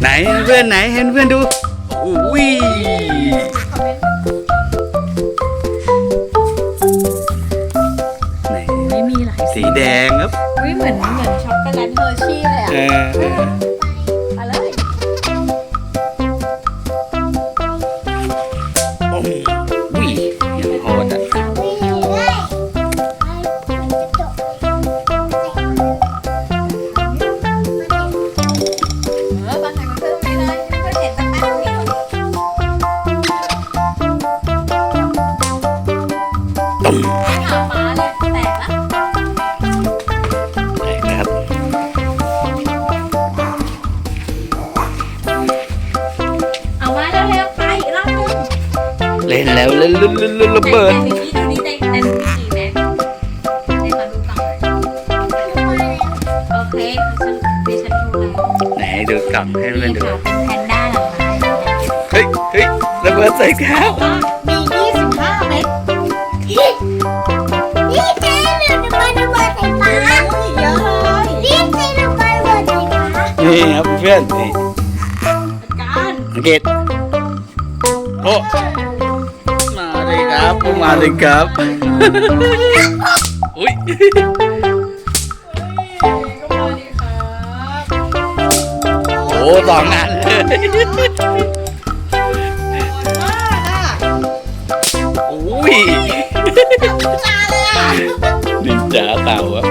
ไหนเพื่อนไหนเห็นเพื่อนดูอุ้ยไหนไม่มีหลายสีแดงครับวิเหมือนเหมือนช็อกโกแลตเฮอร์ชี่เลยเออะอเออ เล่นแล้วเล่นเล่นเล่นเล่นระเบิดในนี้ดูนี่ในในนี้กี่แม็กในมาดูก่องหน่อยโอเคฉันดิฉันดูแล้วไหนดูกล่องให้เพื่อนนี่ดูเป็นแพนด้าหลังไม้เฮ้ยเฮ้ยระเบิดใส่เท้าว่ามี25เม็ดนี่เจ๊หนูจะมาดูบอลไฟฟ้าโอ้ยเยอะเลยนี่เจ๊หนูไปบอลไฟฟ้านี่ครับเพื่อนนี่กา ครับมาเลยครับ อุ้ยก็มาดีครับโอ้สองอันเลยมากอะอุ้ยจาเลยอะนินจาเต่าอะ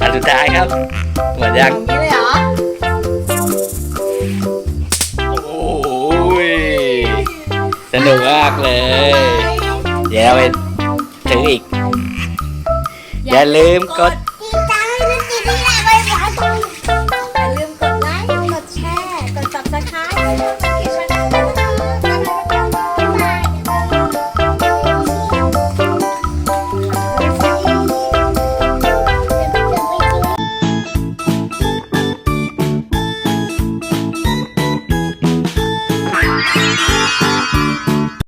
อันสุดท้ายครับหมดยังนี่เลยเหรอ สนุกมากเลย เดี๋ยวเราไปถึงอีก อย่าลืมกด ติดตามให้นุชจิตวิทยาไปหาตัว